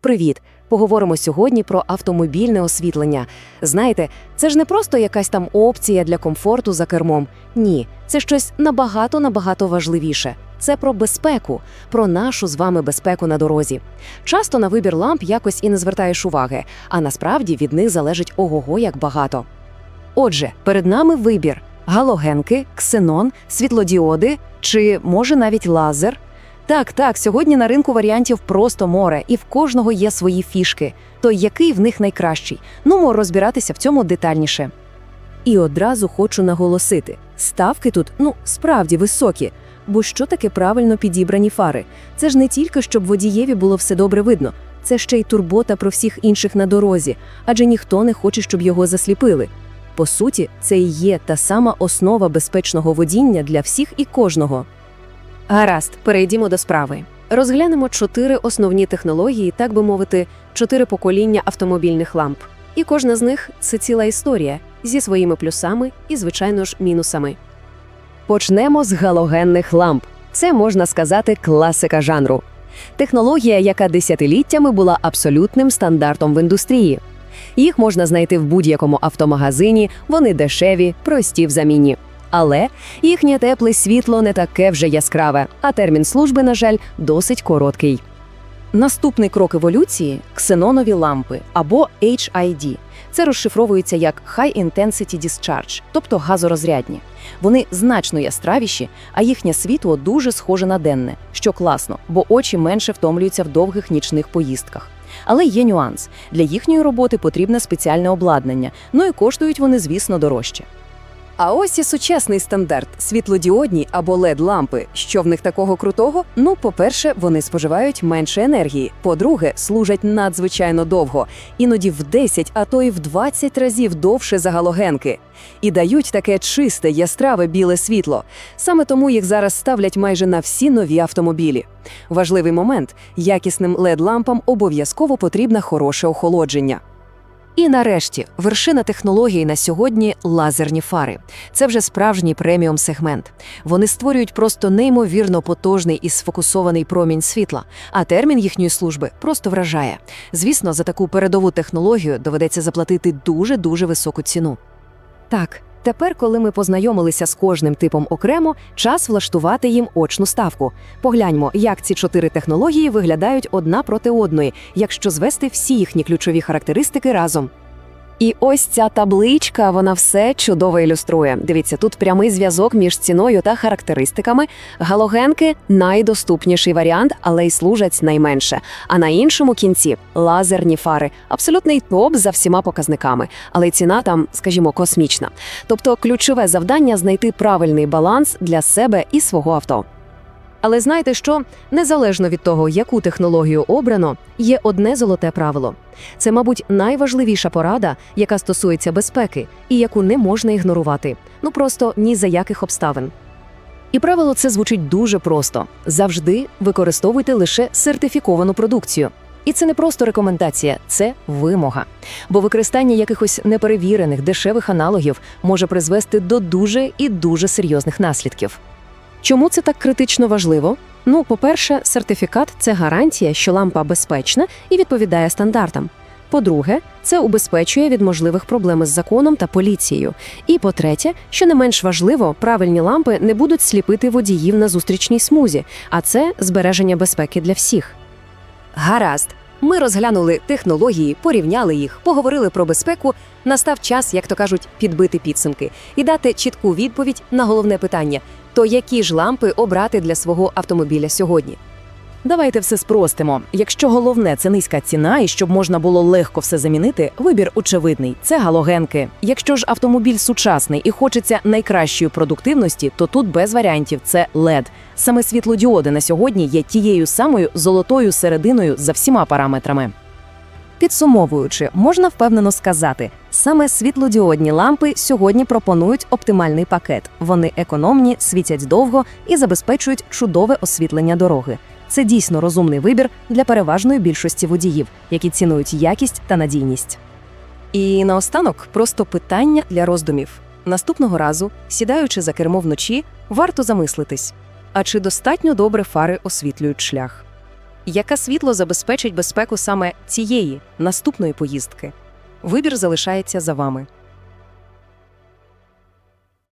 Привіт! Поговоримо сьогодні про автомобільне освітлення. Знаєте, це ж не просто якась там опція для комфорту за кермом. Ні, це щось набагато набагато важливіше. Це про безпеку, про нашу з вами безпеку на дорозі. Часто на вибір ламп якось і не звертаєш уваги, а насправді від них залежить ого-го як багато. Отже, перед нами вибір: галогенки, ксенон, світлодіоди чи може навіть лазер. Так, так, сьогодні на ринку варіантів просто море, і в кожного є свої фішки. То який в них найкращий? Ну, розбиратися в цьому детальніше. І одразу хочу наголосити: ставки тут ну справді високі. Бо що таке правильно підібрані фари? Це ж не тільки щоб водієві було все добре видно, це ще й турбота про всіх інших на дорозі, адже ніхто не хоче, щоб його засліпили. По суті, це і є та сама основа безпечного водіння для всіх і кожного. Гаразд, перейдімо до справи. Розглянемо чотири основні технології, так би мовити, чотири покоління автомобільних ламп. І кожна з них це ціла історія зі своїми плюсами і, звичайно ж, мінусами. Почнемо з галогенних ламп. Це можна сказати класика жанру. Технологія, яка десятиліттями була абсолютним стандартом в індустрії. Їх можна знайти в будь-якому автомагазині, вони дешеві, прості в заміні. Але їхнє тепле світло не таке вже яскраве, а термін служби, на жаль, досить короткий. Наступний крок еволюції ксенонові лампи або HID. Це розшифровується як High Intensity Discharge, тобто газорозрядні. Вони значно яскравіші, а їхнє світло дуже схоже на денне, що класно, бо очі менше втомлюються в довгих нічних поїздках. Але є нюанс: для їхньої роботи потрібне спеціальне обладнання, ну і коштують вони, звісно, дорожче. А ось і сучасний стандарт світлодіодні або led лампи. Що в них такого крутого? Ну, по-перше, вони споживають менше енергії. По-друге, служать надзвичайно довго, іноді в 10, а то й в 20 разів довше за галогенки. І дають таке чисте, яскраве біле світло. Саме тому їх зараз ставлять майже на всі нові автомобілі. Важливий момент: якісним led лампам обов'язково потрібне хороше охолодження. І нарешті, вершина технології на сьогодні лазерні фари. Це вже справжній преміум сегмент. Вони створюють просто неймовірно потужний і сфокусований промінь світла, а термін їхньої служби просто вражає. Звісно, за таку передову технологію доведеться заплатити дуже дуже високу ціну. Так. Тепер, коли ми познайомилися з кожним типом окремо, час влаштувати їм очну ставку. Погляньмо, як ці чотири технології виглядають одна проти одної, якщо звести всі їхні ключові характеристики разом. І ось ця табличка, вона все чудово ілюструє. Дивіться, тут прямий зв'язок між ціною та характеристиками. Галогенки найдоступніший варіант, але й служать найменше. А на іншому кінці лазерні фари абсолютний топ за всіма показниками, але ціна там, скажімо, космічна. Тобто, ключове завдання знайти правильний баланс для себе і свого авто. Але знаєте що? Незалежно від того, яку технологію обрано, є одне золоте правило. Це, мабуть, найважливіша порада, яка стосується безпеки, і яку не можна ігнорувати. Ну просто ні за яких обставин. І правило це звучить дуже просто: завжди використовуйте лише сертифіковану продукцію. І це не просто рекомендація, це вимога. Бо використання якихось неперевірених дешевих аналогів може призвести до дуже і дуже серйозних наслідків. Чому це так критично важливо? Ну, по-перше, сертифікат це гарантія, що лампа безпечна і відповідає стандартам. По-друге, це убезпечує від можливих проблем із законом та поліцією. І по-третє, що не менш важливо, правильні лампи не будуть сліпити водіїв на зустрічній смузі, а це збереження безпеки для всіх. Гаразд. Ми розглянули технології, порівняли їх, поговорили про безпеку. Настав час, як то кажуть, підбити підсумки і дати чітку відповідь на головне питання: то які ж лампи обрати для свого автомобіля сьогодні? Давайте все спростимо. Якщо головне це низька ціна і щоб можна було легко все замінити, вибір очевидний це галогенки. Якщо ж автомобіль сучасний і хочеться найкращої продуктивності, то тут без варіантів це LED. Саме світлодіоди на сьогодні є тією самою золотою серединою за всіма параметрами. Підсумовуючи, можна впевнено сказати, саме світлодіодні лампи сьогодні пропонують оптимальний пакет. Вони економні, світять довго і забезпечують чудове освітлення дороги. Це дійсно розумний вибір для переважної більшості водіїв, які цінують якість та надійність. І наостанок просто питання для роздумів. Наступного разу, сідаючи за кермо вночі, варто замислитись: а чи достатньо добре фари освітлюють шлях? Яке світло забезпечить безпеку саме цієї наступної поїздки? Вибір залишається за вами.